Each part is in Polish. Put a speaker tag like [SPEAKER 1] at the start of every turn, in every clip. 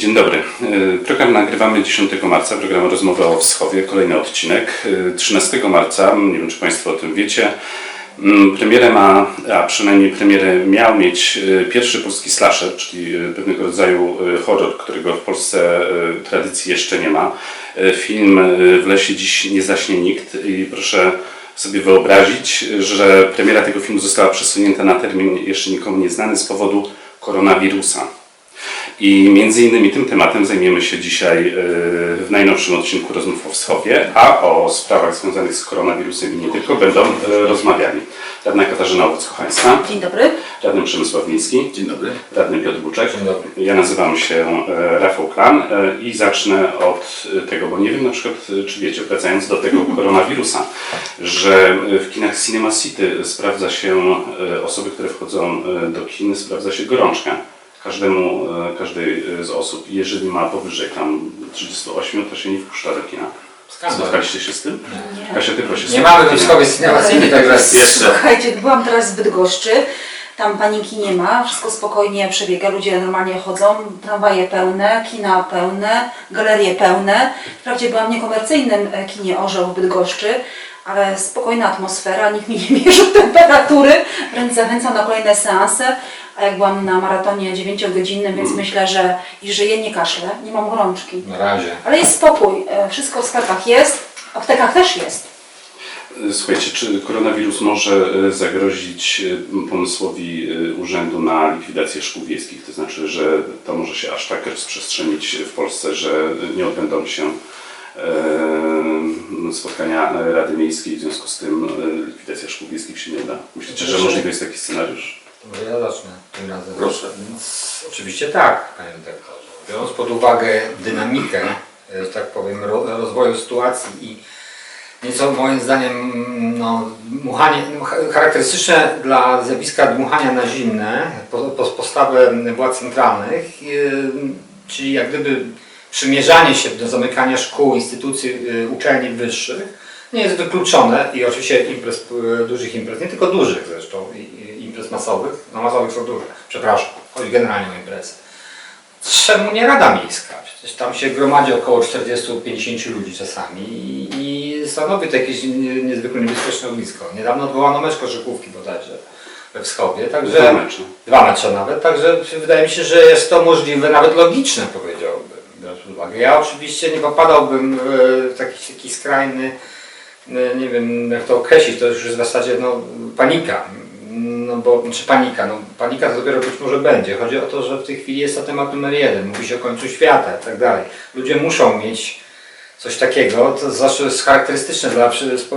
[SPEAKER 1] Dzień dobry. Y, Program nagrywamy 10 marca, program Rozmowy o Wschowie, kolejny odcinek. Y, 13 marca, nie wiem czy Państwo o tym wiecie, mm, premierę ma, a przynajmniej premierę miał mieć y, pierwszy polski slasher, czyli pewnego rodzaju horror, którego w Polsce tradycji jeszcze nie ma. Film W lesie dziś nie zaśnie nikt i proszę sobie wyobrazić, że premiera tego filmu została przesunięta na termin jeszcze nikomu nieznany z powodu koronawirusa. I między innymi tym tematem zajmiemy się dzisiaj e, w najnowszym odcinku Rozmów o Wschowie, a o sprawach związanych z koronawirusem i nie tylko będą e, rozmawiali radna Katarzyna Owoc-Kochańska,
[SPEAKER 2] Dzień dobry.
[SPEAKER 1] radny Przemysław Wiński,
[SPEAKER 3] Dzień dobry.
[SPEAKER 1] radny Piotr Buczek.
[SPEAKER 3] Dzień dobry.
[SPEAKER 1] Ja nazywam się e, Rafał Klan i zacznę od tego, bo nie wiem na przykład, czy wiecie, wracając do tego koronawirusa, że w kinach Cinema City sprawdza się osoby, które wchodzą do kin, sprawdza się gorączka każdemu, e, każdej e, z osób. Jeżeli ma powyżej tam 38, to się nie wpuszcza do kina. Spotkaliście się z tym? Kasia, ty proszę.
[SPEAKER 3] Nie mamy wojskowej sytuacji, także
[SPEAKER 1] Jeszcze.
[SPEAKER 2] Słuchajcie, byłam teraz w Bydgoszczy. Tam paniki nie ma, wszystko spokojnie przebiega, ludzie normalnie chodzą, tramwaje pełne, kina pełne, galerie pełne. Wprawdzie byłam w niekomercyjnym e, kinie Orzeł w Bydgoszczy, ale spokojna atmosfera, nikt mi nie mierzył temperatury, wręcz zachęcam na kolejne seanse. A jak byłam na maratonie 9-godzinnym, więc myślę, że i żyję, nie kaszlę, nie mam gorączki.
[SPEAKER 3] na razie.
[SPEAKER 2] Ale jest spokój, e, wszystko w sklepach jest, w aptekach też jest.
[SPEAKER 1] Słuchajcie, czy koronawirus może e, zagrozić e, pomysłowi urzędu na likwidację szkół wiejskich? To znaczy, że to może się aż tak rozprzestrzenić w Polsce, że nie odbędą się spotkania Rady Miejskiej, w związku z tym likwidacja szkół wiejskich się nie uda. Myślicie, że możliwy jest taki scenariusz?
[SPEAKER 3] Może ja zacznę tym razem.
[SPEAKER 1] Proszę.
[SPEAKER 3] Więc oczywiście tak, panie redaktorze. Biorąc pod uwagę dynamikę, e, że tak powiem, ro, rozwoju sytuacji i nieco moim zdaniem no, dmuchanie, no, cha- charakterystyczne dla zjawiska dmuchania na zimne, po, po, postawę władz centralnych, e, czyli jak gdyby przymierzanie się do zamykania szkół, instytucji, e, uczelni wyższych, nie jest wykluczone i oczywiście imprez, dużych imprez, nie tylko dużych zresztą, i imprez masowych, no masowych są duże, przepraszam, chodzi generalnie o imprezy. Czemu nie Rada Miejska? Przecież tam się gromadzi około 40-50 ludzi czasami i, i stanowi to jakieś nie- niezwykle niebezpieczne ognisko. Niedawno odwołano mecz koszykówki bodajże we Wschowie, także...
[SPEAKER 1] Dwa mecze.
[SPEAKER 3] Dwa mecze nawet, także wydaje mi się, że jest to możliwe, nawet logiczne powiedziałbym, biorąc pod uwagę. Ja oczywiście nie popadałbym w taki, taki skrajny, e, nie wiem jak to określić, to już jest w zasadzie no, panika. No bo, czy panika, no panika to dopiero być może będzie. Chodzi o to, że w tej chwili jest to temat numer jeden, mówi się o końcu świata i tak dalej. Ludzie muszą mieć coś takiego, to zawsze jest charakterystyczne dla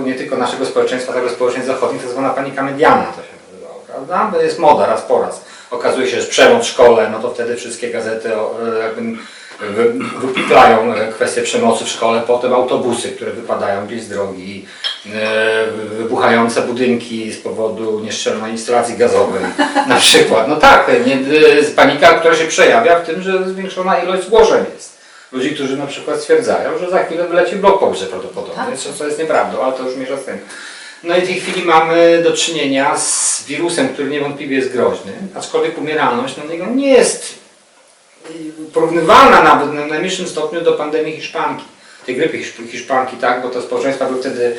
[SPEAKER 3] nie tylko naszego społeczeństwa, także społeczeństw zachodnich, tak zwana panika medialna to się nazywało, prawda? Jest moda raz po raz. Okazuje się, że przemoc w szkole, no to wtedy wszystkie gazety e, jakby wypiklają e, kwestię przemocy w szkole, potem autobusy, które wypadają gdzieś z drogi, e, wybuchające budynki z powodu nieszczelnej instalacji gazowej na przykład. No tak, nie, e, panika, która się przejawia w tym, że zwiększona ilość zgłoszeń jest. Ludzi, którzy na przykład stwierdzają, że za chwilę wyleci blok powyżej prawdopodobnie,
[SPEAKER 2] Tak.
[SPEAKER 3] co, jest nieprawdą, ale to już mniejsza z tym. No i w tej chwili mamy do czynienia z wirusem, który niewątpliwie jest groźny, aczkolwiek umieralność na niego nie jest porównywalna nawet na najmniejszym stopniu do pandemii hiszpanki. Tej grypy hiszp- hiszpanki, tak, bo te społeczeństwa były wtedy,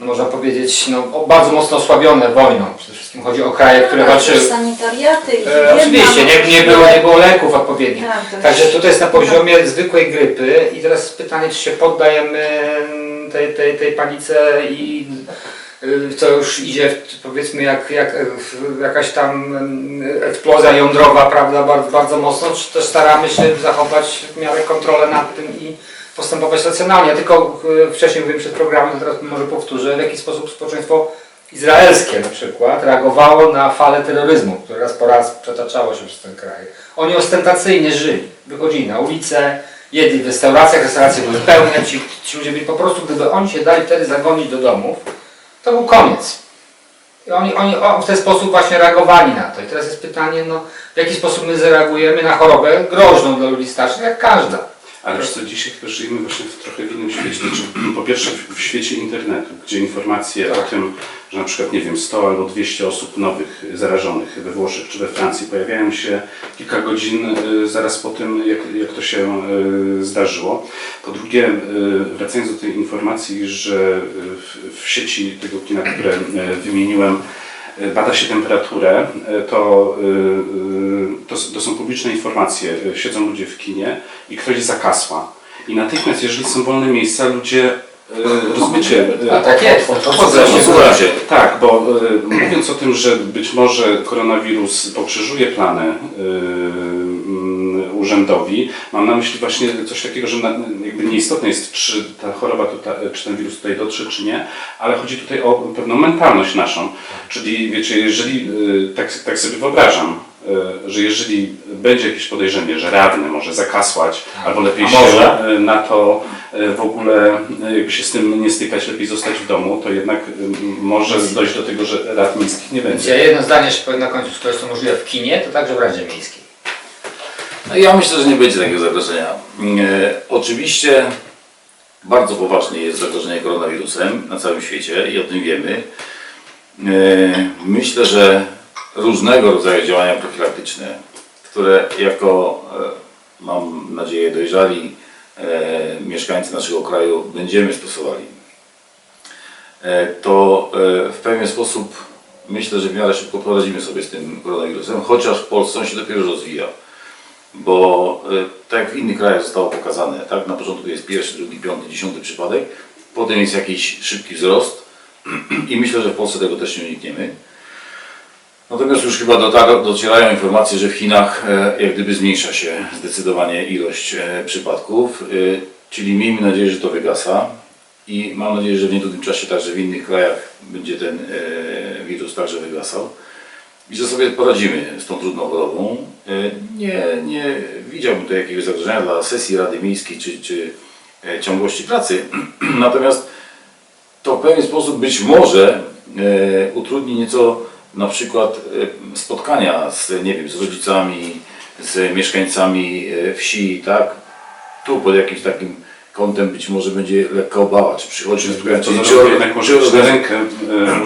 [SPEAKER 3] no można powiedzieć, no, bardzo mocno osłabione wojną. Przede wszystkim chodzi o kraje, które walczyły.
[SPEAKER 2] Sanitariaty i
[SPEAKER 3] E, oczywiście, nie, nie, było, nie było leków odpowiednich.
[SPEAKER 2] Tak, to
[SPEAKER 3] Także tutaj jest na poziomie zwykłej grypy i teraz pytanie, czy się poddajemy tej, tej, tej panice i y, co już idzie powiedzmy jak, jak jakaś tam mm, eksplozja jądrowa, prawda, bardzo, bardzo mocno, czy też staramy się zachować w miarę kontrolę nad tym i postępować racjonalnie. Ja tylko y, wcześniej mówiłem przed programem, teraz może powtórzę, w jaki sposób społeczeństwo izraelskie na przykład reagowało na falę terroryzmu, które raz po raz przetaczało się przez ten kraj. Oni ostentacyjnie żyli, wychodzili na ulicę, jedli w restauracjach, restauracje były pełne, ci, ci ludzie byli po prostu, gdyby oni się dali wtedy zagonić do domów, to był koniec. I oni, oni o, w ten sposób właśnie reagowali na to. I teraz jest pytanie, no, w jaki sposób my zareagujemy na chorobę groźną dla ludzi starszych, jak każda.
[SPEAKER 1] Ale wiesz co, dzisiaj chyba żyjemy właśnie w trochę innym świecie. Znaczy, po pierwsze w, świecie internetu, gdzie informacje
[SPEAKER 3] Tak.
[SPEAKER 1] o tym, że na przykład, nie wiem, 100 albo 200 osób nowych zarażonych we Włoszech czy we Francji pojawiają się kilka godzin y, zaraz po tym, jak, jak to się y, zdarzyło. Po drugie, y, wracając do tej informacji, że y, w, w sieci tego kina, które y, wymieniłem, y, bada się temperaturę, y, to, y, to, to są publiczne informacje. Siedzą ludzie w kinie i ktoś zakasła. I natychmiast, jeżeli są wolne miejsca, ludzie rozumiecie.
[SPEAKER 3] A tak jest,
[SPEAKER 1] od-
[SPEAKER 3] to
[SPEAKER 1] odchodzą
[SPEAKER 3] poza się.
[SPEAKER 1] Tak, bo mówiąc o tym, że być może koronawirus pokrzyżuje plany urzędowi, mam na myśli właśnie coś takiego, że jakby nieistotne jest, czy ta choroba tutaj, czy ten wirus tutaj dotrze, czy nie, ale chodzi tutaj o pewną mentalność naszą. Czyli wiecie, jeżeli y, tak, tak sobie wyobrażam, y, że jeżeli będzie jakieś podejrzenie, że radny może zakasłać, albo lepiej się y, na to w ogóle jakby się z tym nie stykać, lepiej zostać w domu, to jednak może dojść do tego, że rad miejskich nie będzie.
[SPEAKER 3] ja jedno zdanie jeszcze powiem na końcu, skoro jest to możliwe w kinie, to także w Radzie Miejskiej.
[SPEAKER 4] Ja myślę, że nie będzie takiego zagrożenia. E, oczywiście bardzo poważnie jest zagrożenie koronawirusem na całym świecie i o tym wiemy. E, myślę, że różnego rodzaju działania profilaktyczne, które jako, e, mam nadzieję, dojrzali mieszkańcy naszego kraju będziemy stosowali, to w pewien sposób myślę, że w miarę szybko poradzimy sobie z tym koronawirusem, chociaż w Polsce on się dopiero rozwija bo y, tak jak w innych krajach zostało pokazane, tak, na początku jest pierwszy, drugi, piąty, dziesiąty przypadek, potem jest jakiś szybki wzrost i myślę, że w Polsce tego też nie unikniemy. Natomiast już chyba dotar- docierają informacje, że w Chinach e, jak gdyby zmniejsza się zdecydowanie ilość e, przypadków, czyli miejmy nadzieję, że to wygasa. I mam nadzieję, że w niedługim czasie także w innych krajach będzie ten e, wirus także wygasał i że sobie poradzimy z tą trudną chorobą. E, Nie, nie widziałbym tutaj jakiegoś zagrożenia dla sesji Rady Miejskiej czy, czy e, ciągłości pracy. Natomiast to w pewien sposób być może e, utrudni nieco na przykład spotkania z, nie wiem, z rodzicami, z mieszkańcami wsi, tak? Tu pod jakimś takim kątem być może będzie lekka obawa, czy przychodzi
[SPEAKER 1] To
[SPEAKER 4] czy, czy,
[SPEAKER 1] zarówno jednak może być na
[SPEAKER 4] organiz-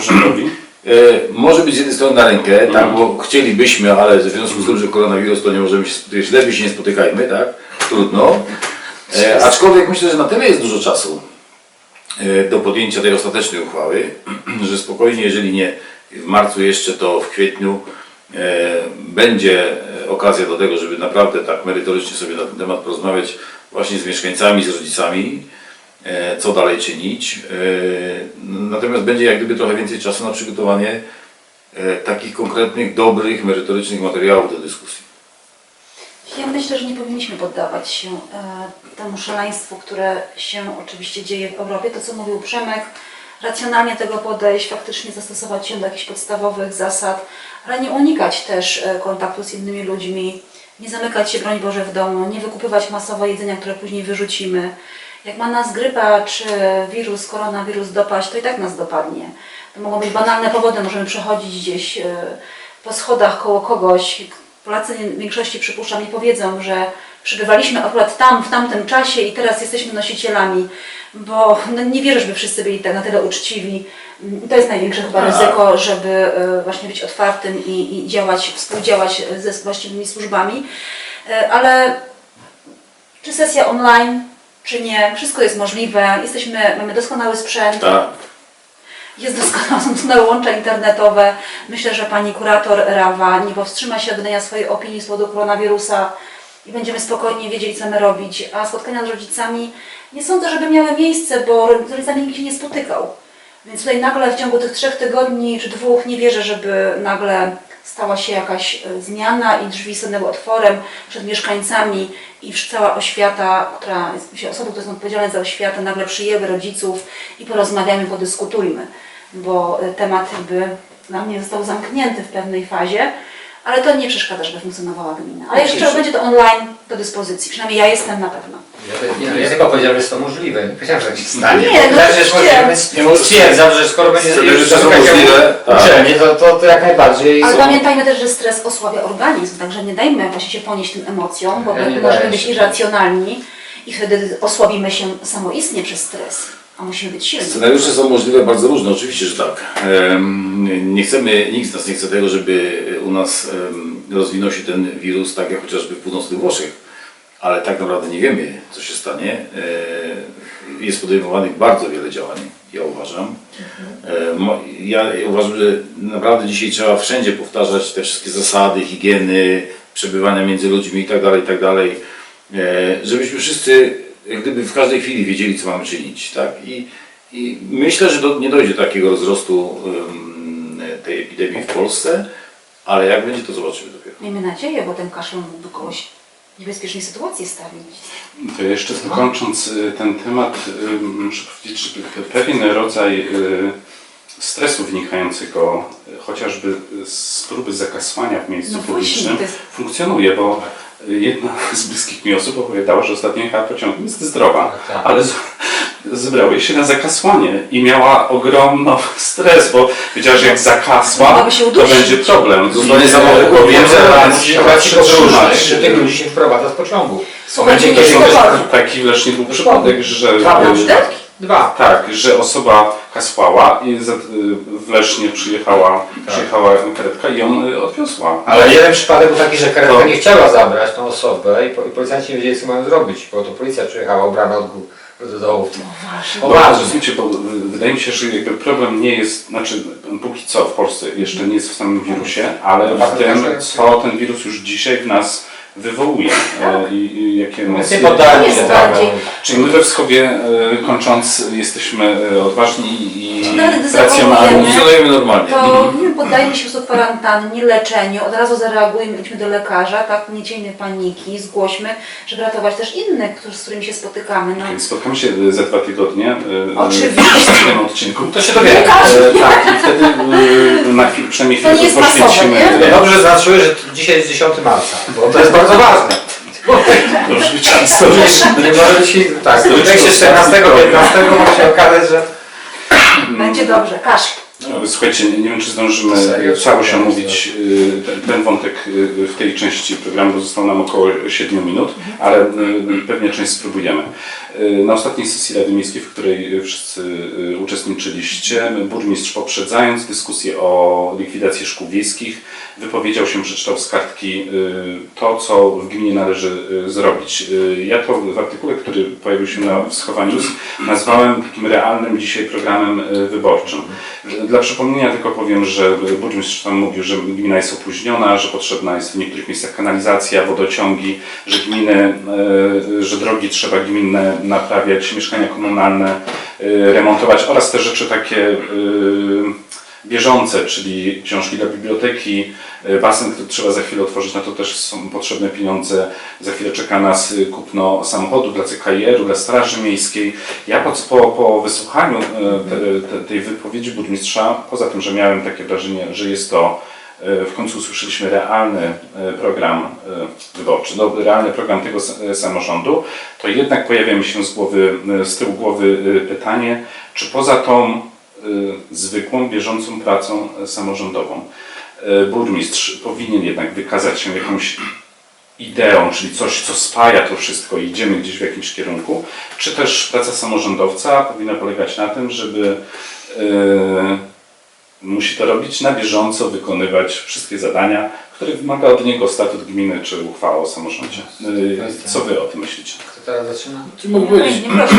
[SPEAKER 4] E, może być z jednej strony na rękę, tak, bo chcielibyśmy, ale w związku z tym, że koronawirus, to nie możemy się lepiej się nie spotykajmy, tak, trudno. E, aczkolwiek myślę, że na tyle jest dużo czasu e, do podjęcia tej ostatecznej uchwały, że spokojnie, jeżeli nie w marcu jeszcze, to w kwietniu e, będzie okazja do tego, żeby naprawdę tak merytorycznie sobie na ten temat porozmawiać właśnie z mieszkańcami, z rodzicami, co dalej czynić. E, Natomiast będzie jak gdyby trochę więcej czasu na przygotowanie e, takich konkretnych, dobrych, merytorycznych materiałów do dyskusji.
[SPEAKER 2] Ja myślę, że nie powinniśmy poddawać się e, temu szaleństwu, które się oczywiście dzieje w Europie. To, co mówił Przemek, racjonalnie tego podejść, faktycznie zastosować się do jakichś podstawowych zasad, ale nie unikać też e, kontaktu z innymi ludźmi, nie zamykać się, broń Boże, w domu, nie wykupywać masowo jedzenia, które później wyrzucimy. Jak ma nas grypa czy wirus, koronawirus dopaść, to i tak nas dopadnie. To mogą być banalne powody, możemy przechodzić gdzieś e, po schodach koło kogoś. Polacy w większości przypuszczam nie powiedzą, że przebywaliśmy akurat tam, w tamtym czasie i teraz jesteśmy nosicielami, bo no, nie wierzę, żeby wszyscy byli tak na tyle uczciwi. Mm, To jest największe chyba ryzyko, żeby e, właśnie być otwartym i, i działać, współdziałać ze właściwymi służbami. E, Ale czy sesja online, czy nie, wszystko jest możliwe. Jesteśmy, mamy doskonały sprzęt,
[SPEAKER 4] Tak.
[SPEAKER 2] jest doskonałe, są doskonałe łącza internetowe. Myślę, że pani kurator Rawa nie powstrzyma się od wydania swojej opinii z powodu koronawirusa i będziemy spokojnie wiedzieli, co my robić. A spotkania z rodzicami nie sądzę, żeby miały miejsce, bo z rodzicami nikt się nie spotykał. Więc tutaj nagle w ciągu tych trzech tygodni czy dwóch nie wierzę, żeby nagle stała się jakaś e, zmiana i drzwi stanęły otworem przed mieszkańcami i cała oświata, która osoby, które są odpowiedzialne za oświatę, nagle przyjęły rodziców i porozmawiamy, podyskutujmy, bo e, temat jakby dla mnie został zamknięty w pewnej fazie, ale to nie przeszkadza, żeby funkcjonowała gmina. Ale jeszcze będzie to online do dyspozycji, przynajmniej ja jestem na pewno.
[SPEAKER 3] Ja, ja, ja tylko powiedziałem, że jest to możliwe. Nie powiedziałem, że tak się stanie.
[SPEAKER 2] Nie, no
[SPEAKER 3] Powiedziałem, że jest
[SPEAKER 2] oczywiście.
[SPEAKER 3] możliwe, więc
[SPEAKER 4] Nie może-
[SPEAKER 3] stwierdzam, że skoro będzie już
[SPEAKER 4] możliwe, tak.
[SPEAKER 3] uczelnie, to, to, to jak najbardziej.
[SPEAKER 2] Ale
[SPEAKER 3] są-
[SPEAKER 2] pamiętajmy też, że stres osłabia organizm, także nie dajmy właśnie się ponieść tym emocjom, bo
[SPEAKER 3] Ja nie
[SPEAKER 2] możemy być irracjonalni i wtedy osłabimy się samoistnie przez stres, a musimy być silni.
[SPEAKER 4] Scenariusze są możliwe bardzo różne, oczywiście, że tak. Nie chcemy, nikt z nas nie chce tego, żeby u nas rozwinął się ten wirus tak jak chociażby w północnych Włoszech, ale tak naprawdę nie wiemy, co się stanie. E, Jest podejmowanych bardzo wiele działań, ja uważam. E, Ja uważam, że naprawdę dzisiaj trzeba wszędzie powtarzać te wszystkie zasady higieny, przebywania między ludźmi itd., itd., e, żebyśmy wszyscy jak gdyby w każdej chwili wiedzieli, co mamy czynić. Tak? I, i myślę, że do, nie dojdzie do takiego wzrostu em, tej epidemii w Polsce, ale jak będzie, to zobaczymy dopiero.
[SPEAKER 2] Miejmy nadzieję, bo ten kaszel mógłby kogoś w niebezpiecznej sytuacji stawić.
[SPEAKER 1] To jeszcze dokończąc y, ten temat, y, muszę powiedzieć, że pe- pewien rodzaj y, stresu wynikającego chociażby z próby zakasłania w miejscu
[SPEAKER 2] No
[SPEAKER 1] publicznym funkcjonuje, bo y, jedna z bliskich mi osób opowiadała, że ostatnio jechała pociągiem, jest zdrowa,
[SPEAKER 3] Tak, tak.
[SPEAKER 1] ale z, zebrała się na zakasłanie i miała ogromny stres, bo wiedziała, że jak zakasła,
[SPEAKER 2] się
[SPEAKER 1] to będzie problem. I,
[SPEAKER 4] samochód,
[SPEAKER 1] y,
[SPEAKER 3] Wiem, że że tych ludzi się wprowadza z pociągu.
[SPEAKER 2] Słuchajcie.
[SPEAKER 1] Taki właśnie był przypadek, że y.
[SPEAKER 3] Dwa.
[SPEAKER 1] tak, że osoba kasłała i za- y, w Lesznie przyjechała, przyjechała karetka i ją y, odwiozła.
[SPEAKER 3] Ale jeden przypadek był taki, że karetka
[SPEAKER 1] To-
[SPEAKER 3] nie chciała zabrać tą osobę i, po, i policjanci nie wiedzieli, co mają zrobić, bo to policja przyjechała ubrana od góry do dołu.
[SPEAKER 2] Właśnie.
[SPEAKER 3] O,
[SPEAKER 1] Bo,
[SPEAKER 3] ważne.
[SPEAKER 1] słuchajcie, bo y, wydaje mi się, że jakby problem nie jest, znaczy póki co w Polsce jeszcze nie jest w samym wirusie, ale w tym, co ten wirus już dzisiaj w nas wywołuje e, i, i jakie emocje.
[SPEAKER 2] jest
[SPEAKER 3] się
[SPEAKER 2] bardziej-
[SPEAKER 3] temu.
[SPEAKER 1] Czyli my we Wschowie e, kończąc jesteśmy e, odważni i
[SPEAKER 2] Nawet gdy
[SPEAKER 1] racjonalni.
[SPEAKER 2] zachowujemy-
[SPEAKER 4] Funkcjonujemy normalnie.
[SPEAKER 2] To poddajmy się po kwarantannie, leczeniu, od razu zareagujmy, idźmy do lekarza, tak, nie ciejmy paniki, zgłośmy, żeby ratować też innych, którzy, z którymi się spotykamy. No.
[SPEAKER 1] Spotkamy się e, za dwa tygodnie e,
[SPEAKER 2] Oczywiście.
[SPEAKER 1] w następnym odcinku.
[SPEAKER 3] To się dowiemy.
[SPEAKER 1] E, tak, i wtedy e, na chwilę, przynajmniej
[SPEAKER 2] To
[SPEAKER 1] chwilę
[SPEAKER 2] nie jest
[SPEAKER 1] poświęcimy.
[SPEAKER 2] masowe, nie?
[SPEAKER 3] No dobrze, że zaznaczyłeś, że dzisiaj jest 10 marca, bo to jest bardzo ważne.
[SPEAKER 1] Dobrze, historycznie.
[SPEAKER 3] Nie może być tak, w kontekście 14,
[SPEAKER 1] ostatni
[SPEAKER 3] 15 może się okazać, że
[SPEAKER 2] Będzie dobrze, kaszel.
[SPEAKER 1] No, Słuchajcie, nie, nie wiem czy zdążymy
[SPEAKER 3] Serio?
[SPEAKER 1] całość omówić y, ten, ten wątek y, w tej części programu, bo zostało nam około 7 minut, ale y, pewnie część spróbujemy. Y, Na ostatniej sesji Rady Miejskiej, w której wszyscy y, uczestniczyliście, burmistrz poprzedzając dyskusję o likwidacji szkół wiejskich, wypowiedział się, przeczytał z kartki y, to, co w gminie należy y, zrobić. Y, Ja to w artykule, który pojawił się na Wschowa News, nazwałem takim realnym dzisiaj programem y, wyborczym. Dla przypomnienia tylko powiem, że burmistrz tam mówił, że gmina jest opóźniona, że potrzebna jest w niektórych miejscach kanalizacja, wodociągi, że gminy, y, że drogi trzeba gminne naprawiać, mieszkania komunalne y, remontować oraz te rzeczy takie y, bieżące, czyli książki dla biblioteki, y, basen, który trzeba za chwilę otworzyć, na to też są potrzebne pieniądze. Za chwilę czeka nas y, kupno samochodu dla CKIR-u, dla Straży Miejskiej. Ja po, po, wysłuchaniu y, te, te, tej wypowiedzi burmistrza, poza tym, że miałem takie wrażenie, że jest to w końcu usłyszeliśmy realny program wyborczy, no, realny program tego samorządu, to jednak pojawia mi się z, głowy, z tyłu głowy pytanie, czy poza tą zwykłą, bieżącą pracą y, samorządową. Y, Burmistrz powinien jednak wykazać się jakąś ideą, czyli coś, co spaja to wszystko i idziemy gdzieś w jakimś kierunku, czy też praca samorządowca powinna polegać na tym, żeby y, musi to robić na bieżąco, wykonywać wszystkie zadania, które wymaga od niego statut gminy czy uchwała o samorządzie. Y, Co wy o tym myślicie?
[SPEAKER 3] kto teraz zaczyna?
[SPEAKER 4] Czy powiedzieć?
[SPEAKER 2] Nie, nie proszę.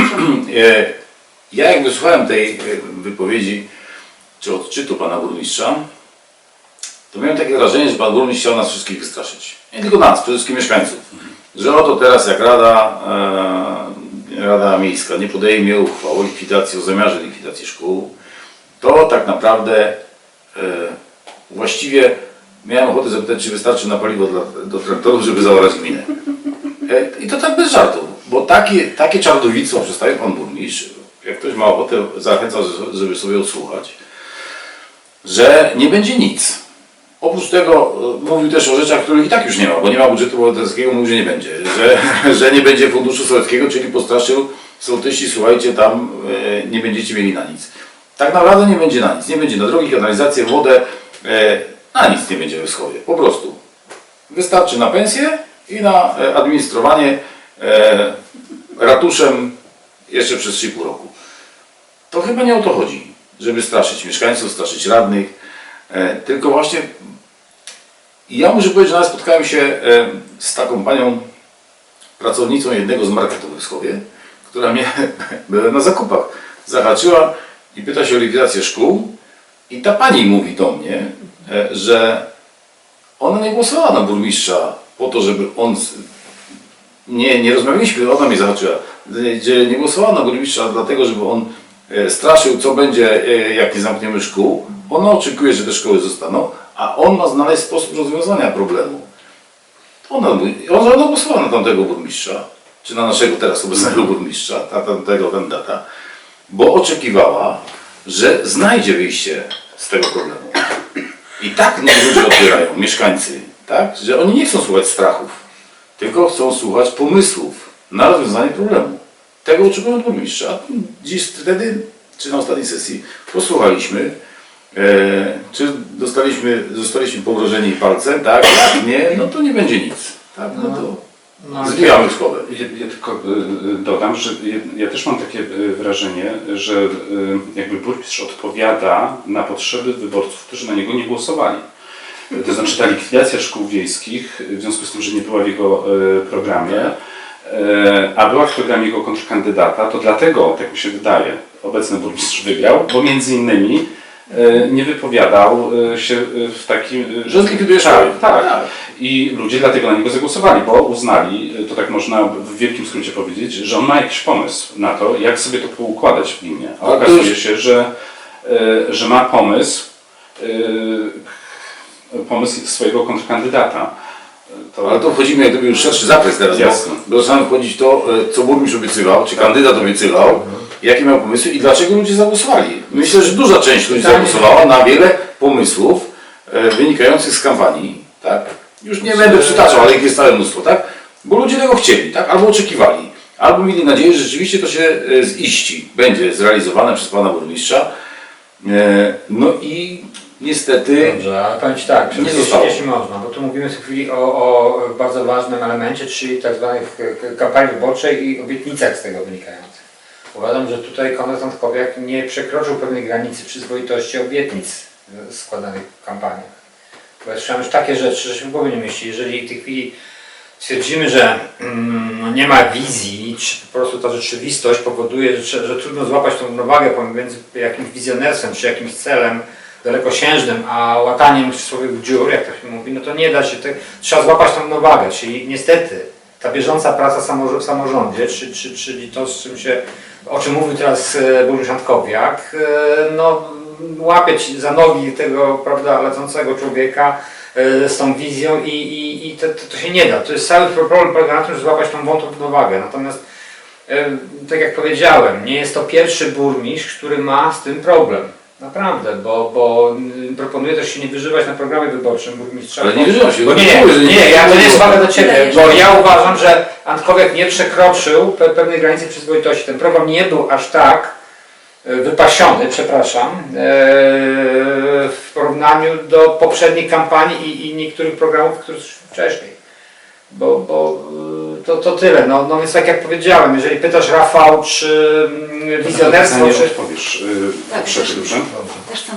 [SPEAKER 4] Ja jak wysłuchałem tej e, wypowiedzi, czy odczytu pana burmistrza, to miałem takie wrażenie, że pan burmistrz chciał nas wszystkich wystraszyć. Nie tylko nas, przede wszystkim mieszkańców. Że oto teraz jak Rada, e, Rada Miejska nie podejmie uchwał o likwidacji, o zamiarze likwidacji szkół, to tak naprawdę e, właściwie miałem ochotę zapytać, czy wystarczy na paliwo dla, do traktorów, żeby zaorać gminę. E, I to tak bez żartów, bo takie, takie czarownictwo przedstawił pan burmistrz, jak ktoś ma ochotę, zachęcam, żeby sobie odsłuchać, że nie będzie nic. Oprócz tego e, mówił też o rzeczach, których i tak już nie ma, bo nie ma budżetu obywatelskiego, mówił, że nie będzie, że, że nie będzie funduszu sowieckiego, czyli postraszył sołtysi, słuchajcie, tam e, nie będziecie mieli na nic. Tak naprawdę nie będzie na nic, nie będzie na drogi, kanalizację, wodę, e, na nic nie będzie w po prostu. Wystarczy na pensję i na administrowanie ratuszem jeszcze przez 3,5 roku. To chyba nie o to chodzi, żeby straszyć mieszkańców, straszyć radnych, e, tylko właśnie ja muszę powiedzieć, że nawet spotkałem się e, z taką panią pracownicą jednego z marketów w która mnie na zakupach. Zahaczyła i pyta się o likwidację szkół i ta pani mówi do mnie, e, że ona nie głosowała na burmistrza po to, żeby on nie, nie rozmawialiśmy, ona mnie zahaczyła, że nie głosowała na burmistrza dlatego, żeby on straszył, co będzie, e, jak nie zamkniemy szkół. Ona oczekuje, że te szkoły zostaną, a on ma znaleźć sposób rozwiązania problemu. Ona, ona, głosowała na tamtego burmistrza, czy na naszego teraz obecnego burmistrza, na tamtego kandydata, bo oczekiwała, że znajdzie wyjście z tego problemu. I tak nie ludzie odbierają, mieszkańcy, tak? że oni nie chcą słuchać strachów, tylko chcą słuchać pomysłów na rozwiązanie problemu. Tego oczekują od burmistrza. Dziś wtedy, czy na ostatniej sesji, posłuchaliśmy, e, czy dostaliśmy, zostaliśmy pogrążeni palcem, tak, jak nie, no to nie będzie nic. Tak, no to
[SPEAKER 3] No,
[SPEAKER 4] zwijamy szkołę.
[SPEAKER 1] Ja, ja tylko y, dodam, że ja, ja też mam takie y, wrażenie, że y, jakby burmistrz odpowiada na potrzeby wyborców, którzy na niego nie głosowali. To znaczy ta likwidacja szkół wiejskich, w związku z tym, że nie była w jego y, programie, a była w programie jego kontrkandydata, to dlatego, tak mi się wydaje, obecny burmistrz wygrał, bo między innymi y, nie wypowiadał y, się w takim...
[SPEAKER 4] Że zlikwiduje
[SPEAKER 1] tak, tak.
[SPEAKER 4] Tak.
[SPEAKER 1] I ludzie dlatego na niego zagłosowali, bo uznali, to tak można w wielkim skrócie powiedzieć, że on ma jakiś pomysł na to, jak sobie to poukładać w gminie. A okazuje się, że, e, że ma pomysł, e, pomysł swojego kontrkandydata. To,
[SPEAKER 4] Ale to wchodzimy jak gdyby już szerszy zakres teraz,
[SPEAKER 1] Jasne.
[SPEAKER 4] bo, zaczynamy wchodzić to, e, co burmistrz obiecywał, czy kandydat obiecywał, jakie miał pomysły i dlaczego ludzie zagłosowali. Myślę, że duża część ludzi zagłosowała na wiele pomysłów e, wynikających z kampanii, tak? Już nie będę przytaczał, ale ich jest całe mnóstwo, tak? Bo ludzie tego chcieli, tak? Albo oczekiwali, albo mieli nadzieję, że rzeczywiście to się e, ziści, będzie zrealizowane przez pana burmistrza. No i niestety
[SPEAKER 3] Dobrze, ale powiem Ci tak,
[SPEAKER 4] Nie
[SPEAKER 3] jeśli,
[SPEAKER 4] zostało.
[SPEAKER 3] jeśli można, bo tu mówimy w tej chwili o, o bardzo ważnym elemencie, czyli tak zwanych e, kampanii wyborczej i obietnicach z tego wynikających. Uważam, że tutaj Konrad Antkowiak nie przekroczył pewnej granicy przyzwoitości obietnic składanych w kampaniach. Bo ja słyszałem już takie rzeczy, że się w głowie nie mieści. Jeżeli w tej chwili stwierdzimy, że mm, nie ma wizji, czy po prostu ta rzeczywistość powoduje, że, że trudno złapać tą równowagę pomiędzy jakimś wizjonerstwem, czy jakimś celem dalekosiężnym, a łataniem przysłowiowych dziur, jak to się mówi, no to nie da się, te, trzeba złapać tą równowagę, czyli niestety ta bieżąca praca w samorz- w samorządzie, czy, czy, czyli to, z czym się, o czym mówił teraz e, burmistrz Antkowiak, e, no łapieć za nogi tego, prawda, lecącego człowieka, e, z tą wizją i, i, i to, to, to się nie da. To jest cały problem polega na tym, żeby złapać tą wątłą równowagę. Natomiast tak jak powiedziałem, nie jest to pierwszy burmistrz, który ma z tym problem. Naprawdę, bo, bo mm, proponuję też się nie wyżywać na programie wyborczym burmistrza.
[SPEAKER 4] Ale nie wyżywam się,
[SPEAKER 3] Bo nie,
[SPEAKER 4] że
[SPEAKER 3] nie, nie, ja to nie jest uwaga do Ciebie, bo ja uważam, że Antkowiak nie przekroczył pe pewnej granicy przyzwoitości. Ten program nie był aż tak e, wypasiony, przepraszam, e, w porównaniu do poprzednich kampanii i, i niektórych programów, które wcześniej. Bo, bo e, to, to tyle. No, no więc tak jak powiedziałem, jeżeli pytasz Rafał, czy mm, wizjonerstwo, czy...
[SPEAKER 1] odpowiesz. y,
[SPEAKER 2] Tak,
[SPEAKER 1] proszę,
[SPEAKER 2] też-
[SPEAKER 1] dobrze?
[SPEAKER 2] Też chcę